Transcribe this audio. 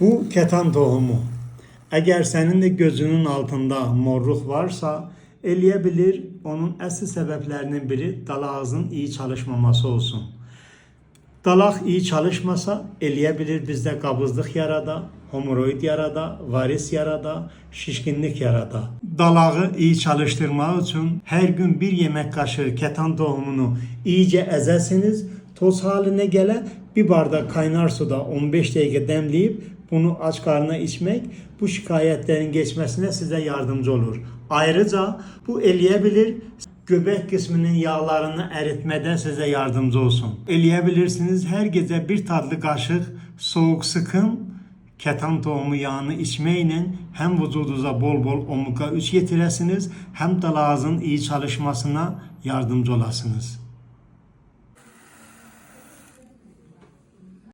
Bu ketan tohumu. Eğer senin de gözünün altında morluk varsa eleyebilir. Onun asıl sebeplerinin biri dalağızın iyi çalışmaması olsun. Dalak iyi çalışmasa eleyebilir bizde kabızlık yarada, hemoroid yarada, varis yarada, şişkinlik yarada. Dalağı iyi çalıştırmak için her gün bir yemek kaşığı ketan tohumunu iyice ezesiniz. Toz haline gele bir bardak kaynar suda 15 dakika demleyip bunu aç karnına içmek bu şikayetlerin geçmesine size yardımcı olur. Ayrıca bu eleyebilir göbek kısmının yağlarını eritmede size yardımcı olsun. Eleyebilirsiniz her gece bir tatlı kaşık soğuk sıkım ketan tohumu yağını içmeyle hem vücudunuza bol bol omega 3 getiresiniz hem dalağınızın iyi çalışmasına yardımcı olasınız.